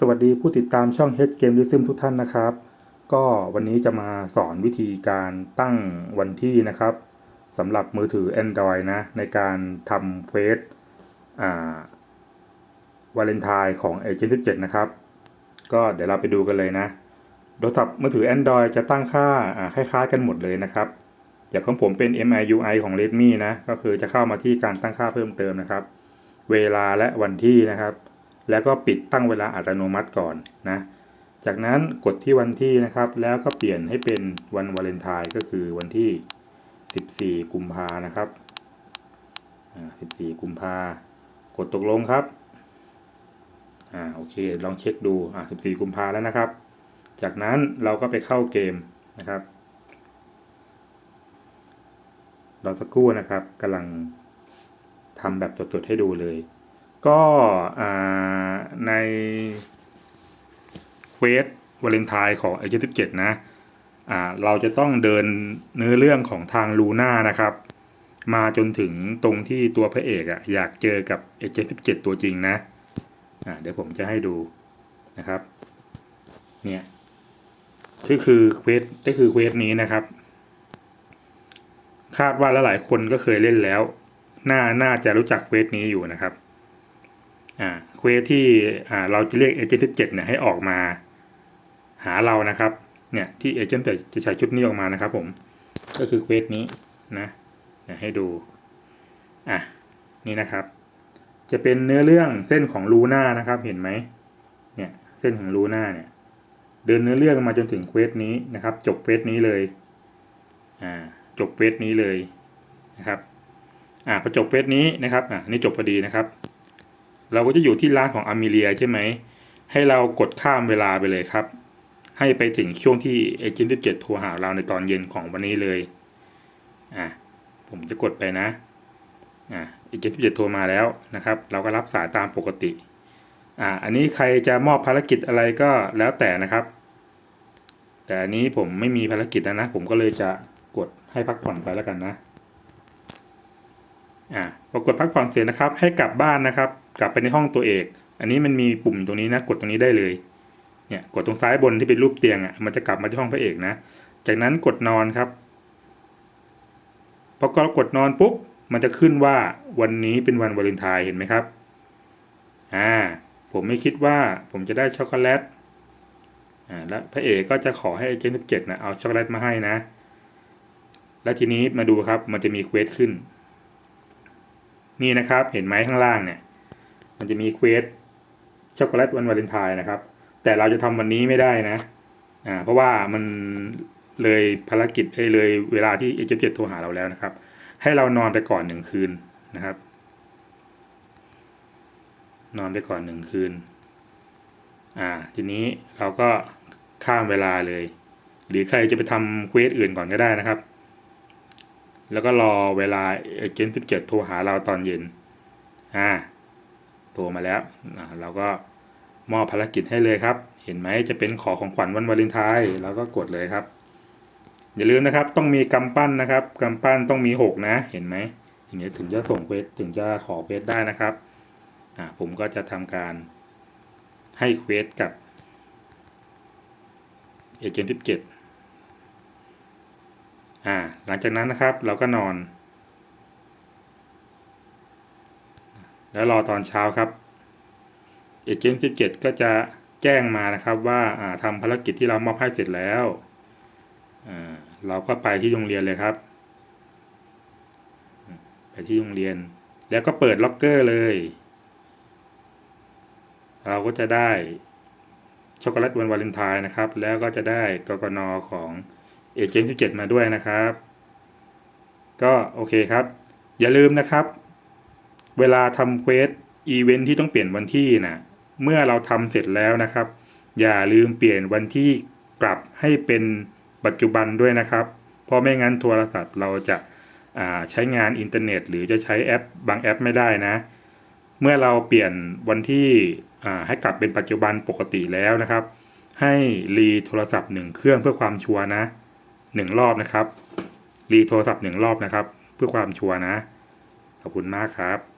สวัสดีผู้ติดตามช่อง Head Game Rhythm ทุกท่านนะครับ ก็วันนี้จะมาสอนวิธีการตั้งวันที่นะครับสำหรับมือถือ Android นะ ในการทำเควสวาเลนไทน์ของ Agent 17 นะครับ ก็เดี๋ยวเราไปดูกันเลยนะโทรศัพท์มือถือ Android จะตั้งค่าอ่าคล้าย ๆ กันหมดเลยนะครับ อย่างของผมเป็น MIUI ของ Redmi นะ ก็คือจะเข้ามาที่การตั้งค่าเพิ่มเติมนะครับ เวลาและวันที่นะครับ แล้วก็ปิดตั้งเวลาอัตโนมัติก่อนนะ จากนั้นกดที่วันที่นะครับ แล้วก็เปลี่ยนให้เป็นวันวาเลนไทน์ก็คือวันที่ 14 กุมภานะครับอ่า14 กุมภากดตกลงครับ อ่าโอเค ลองเช็คดู อ่า 14 กุมภาแล้วนะครับ จากนั้นเราก็ไปเข้าเกมนะครับรอสักครู่นะครับกำลังทำแบบสดๆให้ดูเลย ก็ในเควสวาเลนไทน์ของ a อ17นะอ่าเราจะต้องเดินเนื้อเรื่องของทางลูน่านะครับ มาจนถึงตรงที่ตัวพระเอกอะอยากเจอกับ a อ17ตัวจริงนะอ่าเดี๋ยวผมจะให้ดูนะครับเนี่ยนี่คือเควสนี่คือเควสนี้นะครับ คาดว่าหลายๆคนก็เคยเล่นแล้ว น่าน่าจะรู้จักเควสนี้อยู่นะครับ เควสที่อ่าเราจะเรียกเอเจนต์สิบเจ็ดเนี่ยให้ออกมาหาเรานะครับ เนี่ยที่เอเจนต์จะใช้ชุดนี้ออกมานะครับผม ก็คือเควสนี้นะเดี๋ยวให้ดู อะ นี่นะครับ จะเป็นเนื้อเรื่องเส้นของลูน่านะครับ เห็นไหมเนี่ยเส้นของลูน่าเนี่ยเดินเนื้อเรื่องมาจนถึงเควสนี้นะครับ จบเควสนี้เลย อ่า จบเควสนี้เลยนะครับ อ่าพอจบเฟสนี้นะครับ อ่านี่จบพอดีนะครับ เราก็จะอยู่ที่ร้านของอามิเลียใช่ไหม ให้เรากดข้ามเวลาไปเลยครับ ให้ไปถึงช่วงที่เอเจนต์ที่เจ็ดโทรหาเราในตอนเย็นของวันนี้เลย อ่าผมจะกดไปนะ อ่าเอเจนต์ที่เจ็ดโทรมาแล้วนะครับ เราก็รับสายตามปกติ อ่าอันนี้ใครจะมอบภารกิจอะไรก็แล้วแต่นะครับ แต่อันนี้ผมไม่มีภารกิจนะนะ ผมก็เลยจะกดให้พักผ่อนไปแล้วกันนะ อ่าพอกดพักผ่อนเสร็จนะครับ ให้กลับบ้านนะครับ กลับไปในห้องตัวเอก อันนี้มันมีปุ่มตรงนี้นะ กดตรงนี้ได้เลย เนี่ย กดตรงซ้ายบนที่เป็นรูปเตียงอะ มันจะกลับมาที่ห้องพระเอกนะ จากนั้นกดนอนครับ พอกดกดนอนปุ๊บ มันจะขึ้นว่าวันนี้เป็นวันวาเลนไทน์เห็นไหมครับ อ่า ผมไม่คิดว่าผมจะได้ช็อกโกแลต อ่า แล้วพระเอกก็จะขอให้เจนสิบเจ็ดนะเอาช็อกโกแลตมาให้นะ แล้วทีนี้มาดูครับ มันจะมีเควสขึ้น นี่นะครับ เห็นไหมข้างล่างเนี่ย มันจะมีเควสช็อกโกแลตวันวาเลนไทน์นะครับ แต่เราจะทำวันนี้ไม่ได้นะ อ่า เพราะว่ามันเลยภารกิจเอ้เลยเวลาที่เอเจนต์โทรหาเราแล้วนะครับ ให้เรานอนไปก่อนหนึ่งคืนนะครับ นอนไปก่อนหนึ่งคืน อ่า ทีนี้เราก็ข้ามเวลาเลย หรือใครจะไปทำเควสอื่นก่อนก็ได้นะครับ แล้วก็รอเวลาเอเจนต์สิบเจ็ดโทรหาเราตอนเย็น อ่า โทรมาแล้วอ่าเราก็มอบภารกิจให้เลยครับ เห็นไหมจะเป็นขอของขวัญวันวาเลนไทน์เราก็กดเลยครับ อย่าลืมนะครับ ต้องมีกำปั้นนะครับกำปั้นต้องมีหกนะ เห็นไหมอย่างนี้ถึงจะส่งเควสถึงจะขอเควสได้นะครับ อ่า ผมก็จะทำการให้เควสกับเอเจนต์สิบเจ็ด อ่าหลังจากนั้นนะครับเราก็นอน แล้วรอตอนเช้าครับเอเจนต์สิบเจ็ดก็จะแจ้งมานะครับว่าอ่าทำภารกิจที่เรามอบให้เสร็จแล้ว เราก็ไปที่โรงเรียนเลยครับ ไปที่โรงเรียน แล้วก็เปิดล็อกเกอร์เลย เราก็จะได้ช็อกโกแลตวันวาเลนไทน์นะครับ แล้วก็จะได้กกนของ เอเจนต์17มาด้วยนะครับ ก็โอเคครับ อย่าลืมนะครับ เวลาทำเควสอีเวนท์ที่ต้องเปลี่ยนวันที่นะเมื่อเราทำเสร็จแล้วนะครับ อย่าลืมเปลี่ยนวันที่กลับให้เป็นปัจจุบันด้วยนะครับ เพราะไม่งั้นโทรศัพท์เราจะาใช้งานอินเทอร์เน็ต หรือจะใช้แอป บางแอปไม่ได้นะ เมื่อเราเปลี่ยนวันที่ให้กลับเป็นปัจจุบันปกติแล้วนะครับ ให้รีโทรศัพท์หนึ่งเครื่องเพื่อความชัวร์นะ หนึ่งรอบนะครับ รีโทรศัพท์หนึ่งรอบนะครับ เพื่อความชัวร์นะ ขอบคุณมากครับ